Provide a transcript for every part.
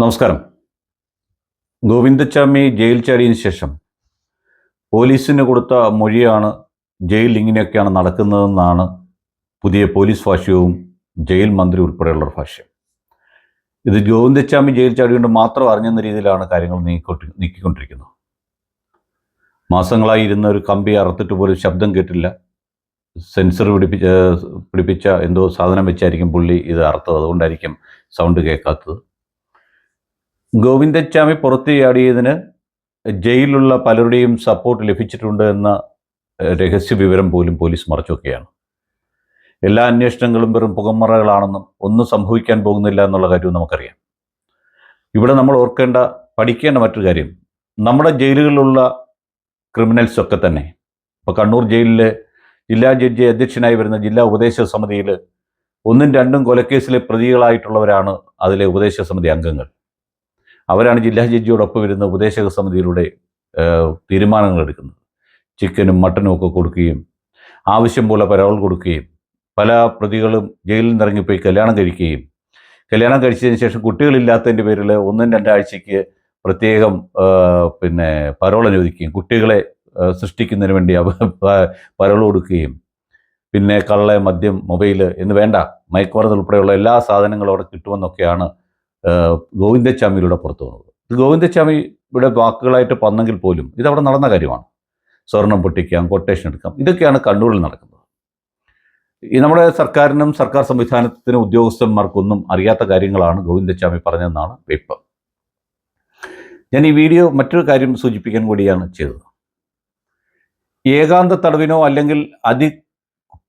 നമസ്കാരം. ഗോവിന്ദച്ചാമി ജയിൽ ചാടിയതിന് ശേഷം പോലീസിന് കൊടുത്ത മൊഴിയാണ് ജയിൽ ഇങ്ങനെയൊക്കെയാണ് നടക്കുന്നതെന്നാണ് പുതിയ പോലീസ് ഭാഷ്യവും ജയിൽ മന്ത്രി ഉൾപ്പെടെയുള്ള ഭാഷ്യം. ഇത് ഗോവിന്ദച്ചാമി ജയിൽ ചാടിയുകൊണ്ട് മാത്രം അറിഞ്ഞെന്ന രീതിയിലാണ് കാര്യങ്ങൾ നീക്കൊട്ടി നീക്കിക്കൊണ്ടിരിക്കുന്നത്. മാസങ്ങളായി ഇരുന്ന ഒരു കമ്പി അറുത്തിട്ട് പോലും ശബ്ദം കേട്ടില്ല. സെൻസർ പിടിപ്പിച്ച പിടിപ്പിച്ച എന്തോ സാധനം വെച്ചായിരിക്കും പുള്ളി ഇത് അറുത്തത്. അതുകൊണ്ടായിരിക്കും സൗണ്ട് കേൾക്കാത്തത്. ഗോവിന്ദച്ചാമി പുറത്തു ചാടിയതിന് ജയിലിലുള്ള പലരുടെയും സപ്പോർട്ട് ലഭിച്ചിട്ടുണ്ട് എന്ന രഹസ്യ വിവരം പോലും പോലീസ് മറച്ചുവെക്കുകയാണ്. എല്ലാ അന്വേഷണങ്ങളും വെറും പുകമറകളാണെന്നും ഒന്നും സംഭവിക്കാൻ പോകുന്നില്ല എന്നുള്ള കാര്യവും നമുക്കറിയാം. ഇവിടെ നമ്മൾ ഓർക്കേണ്ട പഠിക്കേണ്ട മറ്റൊരു കാര്യം നമ്മുടെ ജയിലുകളിലുള്ള ക്രിമിനൽസ് ഒക്കെ തന്നെ ഇപ്പോൾ കണ്ണൂർ ജയിലിലെ ജില്ലാ ജഡ്ജി അധ്യക്ഷനായി വരുന്ന ജില്ലാ ഉപദേശക സമിതിയിൽ ഒന്നും രണ്ടും കൊലക്കേസിലെ പ്രതികളായിട്ടുള്ളവരാണ് അതിലെ ഉപദേശക സമിതി അംഗങ്ങൾ. അവരാണ് ജില്ലാ ജഡ്ജിയോടൊപ്പം വരുന്ന ഉപദേശക സമിതിയിലൂടെ തീരുമാനങ്ങൾ എടുക്കുന്നത്. ചിക്കനും മട്ടനും ഒക്കെ കൊടുക്കുകയും ആവശ്യം പോലെ പരോൾ കൊടുക്കുകയും പല പ്രതികളും ജയിലിൽ നിന്ന് ഇറങ്ങിപ്പോയി കല്യാണം കഴിക്കുകയും കല്യാണം കഴിച്ചതിന് ശേഷം കുട്ടികളില്ലാത്തതിന്റെ പേരിൽ ഒന്നും രണ്ടാഴ്ചയ്ക്ക് പ്രത്യേകം പിന്നെ പരോൾ അനുവദിക്കുകയും കുട്ടികളെ സൃഷ്ടിക്കുന്നതിന് വേണ്ടി പരോൾ കൊടുക്കുകയും പിന്നെ കള്ള മദ്യം മൊബൈൽ എന്ന് വേണ്ട മയക്കുമരുന്ന് ഉൾപ്പെടെയുള്ള എല്ലാ സാധനങ്ങളും അവിടെ കിട്ടുമെന്നൊക്കെയാണ് ഗോവിന്ദച്ചാമിയിലൂടെ പുറത്തു വന്നത് ഇത് ഗോവിന്ദച്ചാമിയുടെ വാക്കുകളായിട്ട് വന്നെങ്കിൽ പോലും ഇതവിടെ നടന്ന കാര്യമാണ്. സ്വർണം പൊട്ടിക്കാം കൊട്ടേഷൻ എടുക്കാം ഇതൊക്കെയാണ് കണ്ണൂരിൽ നടക്കുന്നത്. ഈ നമ്മുടെ സർക്കാരിനും സർക്കാർ സംവിധാനത്തിനും ഉദ്യോഗസ്ഥന്മാർക്കൊന്നും അറിയാത്ത കാര്യങ്ങളാണ് ഗോവിന്ദച്ചാമി പറഞ്ഞതെന്നാണ് വെപ്പ് ഞാൻ ഈ വീഡിയോ മറ്റൊരു കാര്യം സൂചിപ്പിക്കാൻ കൂടിയാണ് ചെയ്തത്. ഏകാന്ത തടവിനോ അല്ലെങ്കിൽ അതി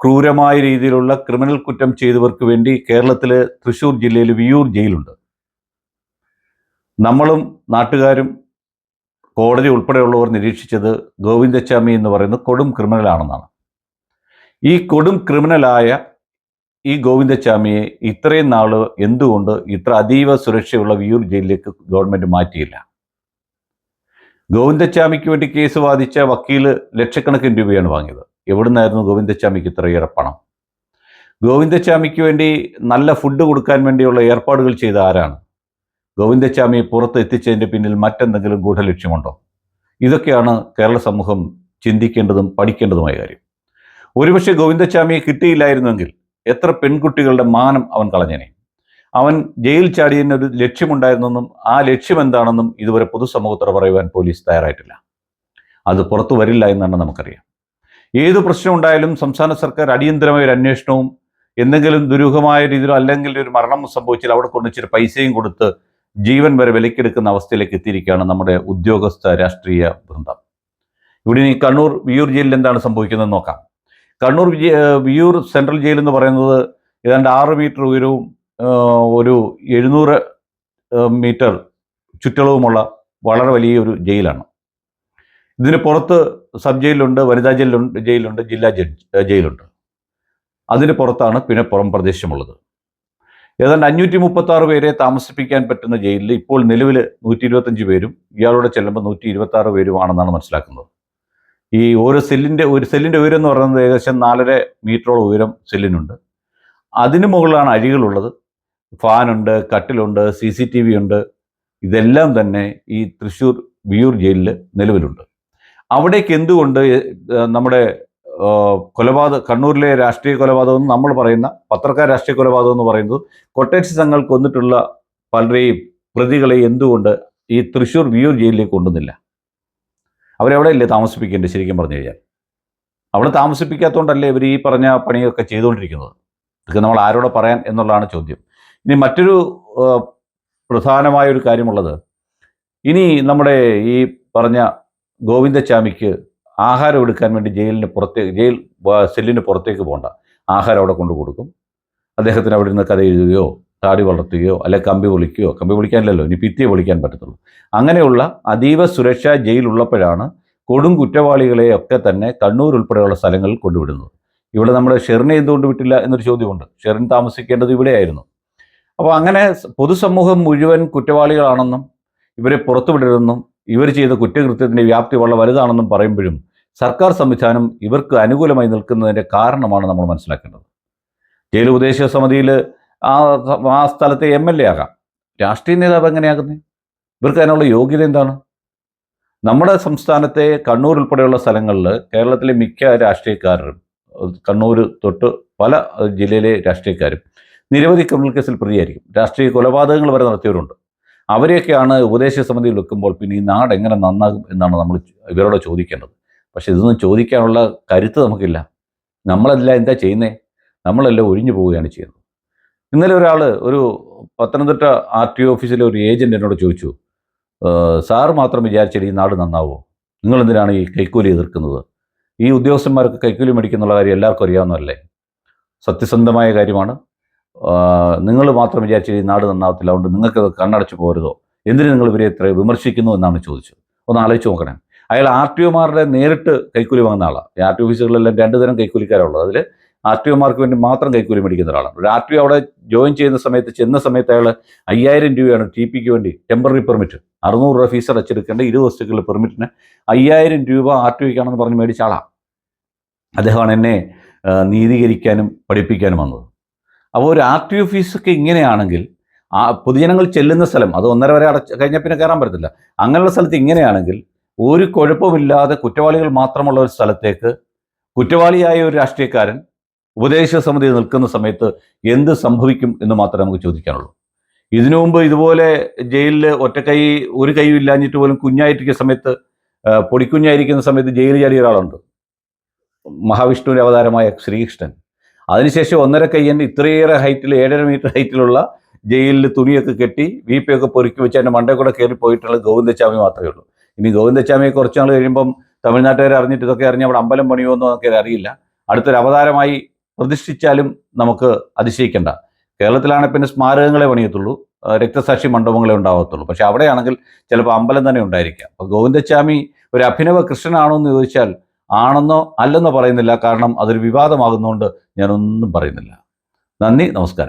ക്രൂരമായ രീതിയിലുള്ള ക്രിമിനൽ കുറ്റം ചെയ്തവർക്ക് വേണ്ടി കേരളത്തിലെ തൃശ്ശൂർ ജില്ലയിൽ വിയൂർ ജയിലുണ്ട്. നമ്മളും നാട്ടുകാരും കോടതി ഉൾപ്പെടെയുള്ളവർ നിരീക്ഷിച്ചത് ഗോവിന്ദച്ചാമി എന്ന് പറയുന്ന കൊടും ക്രിമിനലാണെന്നാണ്. ഈ കൊടും ക്രിമിനലായ ഈ ഗോവിന്ദച്ചാമിയെ ഇത്രയും നാൾ എന്തുകൊണ്ട് ഇത്ര അതീവ സുരക്ഷയുള്ള വിയൂർ ജയിലിലേക്ക് ഗവൺമെന്റ് മാറ്റിയില്ല? ഗോവിന്ദച്ചാമിക്ക് വേണ്ടി കേസ് വാദിച്ച വക്കീൽ ലക്ഷക്കണക്കിന് രൂപയാണ് വാങ്ങിയത്. എവിടുന്നായിരുന്നു ഗോവിന്ദച്ചാമിക്ക് ഇത്രയേറെ പണം? ഗോവിന്ദച്ചാമിക്ക് വേണ്ടി നല്ല ഫുഡ് കൊടുക്കാൻ വേണ്ടിയുള്ള ഏർപ്പാടുകൾ ചെയ്ത ആരാണ്? ഗോവിന്ദച്ചാമിയെ പുറത്ത് എത്തിച്ചതിന്റെ പിന്നിൽ മറ്റെന്തെങ്കിലും ഗൂഢലക്ഷ്യമുണ്ടോ? ഇതൊക്കെയാണ് കേരള സമൂഹം ചിന്തിക്കേണ്ടതും പഠിക്കേണ്ടതുമായ കാര്യം. ഒരുപക്ഷെ ഗോവിന്ദച്ചാമിയെ കിട്ടിയില്ലായിരുന്നെങ്കിൽ എത്ര പെൺകുട്ടികളുടെ മാനം അവൻ കളഞ്ഞനെ. അവൻ ജയിൽ ചാടിയതിന് ഒരു ലക്ഷ്യമുണ്ടായിരുന്നെന്നും ആ ലക്ഷ്യം എന്താണെന്നും ഇതുവരെ പൊതുസമൂഹത്തോട് പറയുവാൻ പോലീസ് തയ്യാറായിട്ടില്ല. അത് പുറത്തു വരില്ല എന്നാണ് നമുക്കറിയാം. ഏത് പ്രശ്നം ഉണ്ടായാലും സംസ്ഥാന സർക്കാർ അടിയന്തരമായ ഒരു അന്വേഷണവും എന്തെങ്കിലും ദുരൂഹമായ രീതിയിലോ അല്ലെങ്കിൽ ഒരു മരണം സംഭവിച്ചാൽ അവിടെ കൊണ്ടുവച്ചിട്ട് പൈസയും കൊടുത്ത് ജീവൻ വരെ വിലക്കെടുക്കുന്ന അവസ്ഥയിലേക്ക് എത്തിയിരിക്കുകയാണ് നമ്മുടെ ഉദ്യോഗസ്ഥ രാഷ്ട്രീയ വൃന്ദം. ഇവിടെ ഇനി കണ്ണൂർ വിയൂർ ജയിലിൽ എന്താണ് സംഭവിക്കുന്നത് നോക്കാം. കണ്ണൂർ വിയൂർ സെൻട്രൽ ജയിൽ എന്ന് പറയുന്നത് ഏതാണ്ട് ആറ് മീറ്റർ ഉയരവും ഒരു എഴുന്നൂറ് മീറ്റർ ചുറ്റളവുമുള്ള വളരെ വലിയ ഒരു ജയിലാണ്. ഇതിന് പുറത്ത് സബ് ജയിലുണ്ട് വനിതാ ജയിലുണ്ട് ജയിലുണ്ട് ജില്ലാ ജഡ്ജ് ജയിലുണ്ട്. അതിന് പുറത്താണ് പിന്നെ പുറം പ്രദേശമുള്ളത്. ഏതാണ്ട് അഞ്ഞൂറ്റി മുപ്പത്തി ആറ് പേരെ താമസിപ്പിക്കാൻ പറ്റുന്ന ജയിലിൽ ഇപ്പോൾ നിലവിൽ നൂറ്റി ഇരുപത്തഞ്ച് പേരും ഇയാളോട് ചെല്ലുമ്പോൾ നൂറ്റി ഇരുപത്തി ആറ് പേരുമാണെന്നാണ് മനസ്സിലാക്കുന്നത്. ഈ ഓരോ സെല്ലിന്റെ ഒരു സെല്ലിന്റെ ഉയരം എന്ന് പറയുന്നത് ഏകദേശം നാലര മീറ്ററോളം ഉയരം സെല്ലിനുണ്ട്. അതിന് മുകളിലാണ് അഴികളുള്ളത്. ഫാനുണ്ട് കട്ടിലുണ്ട് സി സി ടി വി ഉണ്ട് ഇതെല്ലാം തന്നെ ഈ തൃശ്ശൂർ വിയൂർ ജയിലിൽ നിലവിലുണ്ട്. അവിടേക്ക് എന്തുകൊണ്ട് നമ്മുടെ കൊലപാതക കണ്ണൂരിലെ രാഷ്ട്രീയ കൊലപാതകം എന്ന് നമ്മൾ പറയുന്ന പത്രക്കാർ രാഷ്ട്രീയ കൊലപാതകം എന്ന് പറയുന്നത് കൊട്ടേഷൻ സംഘങ്ങൾ കൊന്നിട്ടുള്ള പലരെയും പ്രതികളെ എന്തുകൊണ്ട് ഈ തൃശ്ശൂർ വിയൂർ ജയിലിലേക്ക് കൊണ്ടുവന്നില്ല? അവരെവിടെ ഇല്ലേ താമസിപ്പിക്കേണ്ടത് ശരിക്കും പറഞ്ഞു കഴിഞ്ഞാൽ? അവിടെ താമസിപ്പിക്കാത്തതുകൊണ്ടല്ലേ ഇവർ ഈ പറഞ്ഞ പണിയൊക്കെ ചെയ്തുകൊണ്ടിരിക്കുന്നത്? ഇതൊക്കെ നമ്മൾ ആരോടെ പറയാൻ എന്നുള്ളതാണ് ചോദ്യം. ഇനി മറ്റൊരു പ്രധാനമായ ഒരു കാര്യമുള്ളത്. ഇനി നമ്മുടെ ഈ പറഞ്ഞ ഗോവിന്ദച്ചാമിക്ക് ആഹാരം എടുക്കാൻ വേണ്ടി ജയിലിന് പുറത്തേക്ക് ജയിൽ സെല്ലിന് പുറത്തേക്ക് പോകണ്ട ആഹാരം അവിടെ കൊണ്ടു കൊടുക്കും. അദ്ദേഹത്തിന് അവിടെ നിന്ന് കഥ എഴുതുകയോ താടി വളർത്തുകയോ അല്ലെ കമ്പി പൊളിക്കുകയോ കമ്പി പൊളിക്കാനില്ലല്ലോ ഇനി ഭിത്തിയെ പൊളിക്കാൻ പറ്റത്തുള്ളൂ. അങ്ങനെയുള്ള അതീവ സുരക്ഷാ ജയിൽ ഉള്ളപ്പോഴാണ് കൊടും കുറ്റവാളികളെയൊക്കെ തന്നെ കണ്ണൂർ ഉൾപ്പെടെയുള്ള സ്ഥലങ്ങളിൽ കൊണ്ടുവിടുന്നത്. ഇവിടെ നമ്മുടെ ഷെറിനെ എന്തുകൊണ്ട് വിട്ടില്ല എന്നൊരു ചോദ്യമുണ്ട്. ഷെറിൻ താമസിക്കേണ്ടത് ഇവിടെയായിരുന്നു. അപ്പോൾ അങ്ങനെ പൊതുസമൂഹം മുഴുവൻ കുറ്റവാളികളാണെന്നും ഇവരെ പുറത്തുവിടരുതെന്നും ഇവർ ചെയ്ത കുറ്റകൃത്യത്തിന്റെ വ്യാപ്തി വളരെ വലുതാണെന്നും പറയുമ്പോഴും സർക്കാർ സംവിധാനം ഇവർക്ക് അനുകൂലമായി നിൽക്കുന്നതിന്റെ കാരണമാണ് നമ്മൾ മനസ്സിലാക്കേണ്ടത്. ജയിൽ ഉപദേശക സമിതിയിൽ ആ ആ സ്ഥലത്തെ എം എൽ എ ആകാം. രാഷ്ട്രീയ നേതാവ് എങ്ങനെയാകുന്നത് ഇവർക്ക് അതിനുള്ള യോഗ്യത എന്താണ്? നമ്മുടെ സംസ്ഥാനത്തെ കണ്ണൂർ ഉൾപ്പെടെയുള്ള സ്ഥലങ്ങളിൽ കേരളത്തിലെ മിക്ക രാഷ്ട്രീയക്കാരും കണ്ണൂർ തൊട്ട് പല ജില്ലയിലെ രാഷ്ട്രീയക്കാരും നിരവധി ക്രിമിനൽ കേസിൽ പ്രതിയായിരിക്കും. രാഷ്ട്രീയ കൊലപാതകങ്ങൾ വരെ നടത്തിയവരുണ്ട്. അവരെയൊക്കെയാണ് ഉപദേശ സമിതിയിൽ വെക്കുമ്പോൾ പിന്നെ ഈ നാട് എങ്ങനെ നന്നാകും എന്നാണ് നമ്മൾ ഇവരോട് ചോദിക്കേണ്ടത്. പക്ഷെ ഇതൊന്നും ചോദിക്കാനുള്ള കരുത്ത് നമുക്കില്ല. നമ്മളെല്ലാം എന്താ ചെയ്യുന്നേ? നമ്മളെല്ലാം ഒഴിഞ്ഞു പോവുകയാണ് ചെയ്യുന്നത്. ഇന്നലെ ഒരാൾ ഒരു പത്തനംതിട്ട ആർ ടി ഓഫീസിലെ ഒരു ഏജന്റ് എന്നോട് ചോദിച്ചു സാർ മാത്രം വിചാരിച്ചാൽ ഈ നാട് നന്നാവോ? നിങ്ങൾ എന്തിനാണ് ഈ കൈക്കൂലി എതിർക്കുന്നത്? ഈ ഉദ്യോഗസ്ഥന്മാർക്ക് കൈക്കൂലി മേടിക്കുന്നുള്ള കാര്യം എല്ലാവർക്കും അറിയാവുന്നതല്ലേ? സത്യസന്ധമായ കാര്യമാണ്. നിങ്ങൾ മാത്രം വിചാരിച്ചാൽ ഈ നാട് നന്നാവത്തില്ല അതുകൊണ്ട് നിങ്ങൾക്ക് കണ്ണടച്ച് പോരുതോ? എന്തിനു നിങ്ങൾ ഇവരെ ഇത്ര വിമർശിക്കുന്നു എന്നാണ് ചോദിച്ചത്? ഒന്ന് ആലോചിച്ച് നോക്കണേ. അയാൾ ആർ ടി ഒമാരുടെ നേരിട്ട് കൈക്കൂലി വാങ്ങുന്ന ആളാണ് ഈ ആർ ടി ഓഫീസുകളിലെല്ലാം രണ്ട് തരം കൈക്കൂലിക്കാരുള്ളത്. അതിൽ ആർ ടി ഒമാർക്ക് വേണ്ടി മാത്രം കൈക്കൂലി മേടിക്കുന്ന ഒരാളാണ്. ഒരു ആർ ടി ഒ അവിടെ ജോയിൻ ചെയ്യുന്ന സമയത്ത് ചെന്ന സമയത്ത് അയാൾ അയ്യായിരം രൂപയാണ് ടി പിക്ക് വേണ്ടി ടെമ്പററി പെർമിറ്റ്. അറുന്നൂറ് രൂപ ഫീസ് അടച്ചെടുക്കേണ്ട ഇരുപത് ദിവസത്തേക്കുള്ള പെർമിറ്റിന് അയ്യായിരം രൂപ ആർ ടി ഒക്കാണെന്ന് പറഞ്ഞ് മേടിച്ച ആളാണ് അദ്ദേഹമാണ് എന്നെ നീതീകരിക്കാനും പഠിപ്പിക്കാനും വന്നത്. അപ്പോൾ ഒരു ആർ ടി ഓഫീസൊക്കെ ഇങ്ങനെയാണെങ്കിൽ ആ പൊതുജനങ്ങൾ ചെല്ലുന്ന സ്ഥലം അത് ഒന്നര വരെ അടച്ച് കഴിഞ്ഞാൽ പിന്നെ കയറാൻ പറ്റത്തില്ല. അങ്ങനെയുള്ള സ്ഥലത്ത് ഇങ്ങനെയാണെങ്കിൽ ഒരു കുഴപ്പമില്ലാതെ കുറ്റവാളികൾ മാത്രമുള്ള ഒരു സ്ഥലത്തേക്ക് കുറ്റവാളിയായ ഒരു രാഷ്ട്രീയക്കാരൻ ഉപദേശ സമിതി നിൽക്കുന്ന സമയത്ത് എന്ത് സംഭവിക്കും എന്ന് മാത്രമേ നമുക്ക് ചോദിക്കാനുള്ളൂ. ഇതിനു മുമ്പ് ഇതുപോലെ ജയിലിൽ ഒറ്റക്കൈ ഒരു കൈ ഇല്ലാഞ്ഞിട്ട് പോലും കുഞ്ഞായിരിക്കുന്ന സമയത്ത് പൊടിക്കുഞ്ഞായിരിക്കുന്ന സമയത്ത് ജയിലിൽ ചാടിയ ഒരാളുണ്ട്. മഹാവിഷ്ണുവിന്റെ അവതാരമായ ശ്രീകൃഷ്ണൻ. അതിനുശേഷം ഒന്നര കയ്യന്റെ ഇത്രയേറെ ഹൈറ്റിൽ ഏഴര മീറ്റർ ഹൈറ്റിലുള്ള ജയിലിൽ തുണിയൊക്കെ കെട്ടി വീപ്പയൊക്കെ പൊറുക്കി വെച്ച് അതിന്റെ മണ്ടേ കൂടെ കയറി പോയിട്ടുള്ള ഗോവിന്ദച്ചാമി മാത്രമേ ഉള്ളൂ. ഇനി ഗോവിന്ദച്ചാമിയെ കുറച്ച് നാൾ കഴിയുമ്പം തമിഴ്നാട്ടുകാർ അറിഞ്ഞിട്ട് ഇതൊക്കെ അറിഞ്ഞ് അവിടെ അമ്പലം പണിയുമെന്നോ എന്നൊക്കെ അറിയില്ല. അടുത്തൊരു അവതാരമായി പ്രതിഷ്ഠിച്ചാലും നമുക്ക് അതിശയിക്കേണ്ട. കേരളത്തിലാണെങ്കിൽ പിന്നെ സ്മാരകങ്ങളെ പണിയത്തുള്ളൂ രക്തസാക്ഷി മണ്ഡപങ്ങളെ ഉണ്ടാകത്തുള്ളൂ പക്ഷെ അവിടെയാണെങ്കിൽ ചിലപ്പോൾ അമ്പലം തന്നെ ഉണ്ടായിരിക്കാം. അപ്പോൾ ഗോവിന്ദച്ചാമി ഒരു അഭിനവ കൃഷ്ണനാണോ എന്ന് ചോദിച്ചാൽ ആണെന്നോ അല്ലെന്നോ പറയുന്നില്ല. കാരണം അതൊരു വിവാദമാകുന്നതുകൊണ്ട് ഞാനൊന്നും പറയുന്നില്ല. നന്ദി നമസ്കാരം.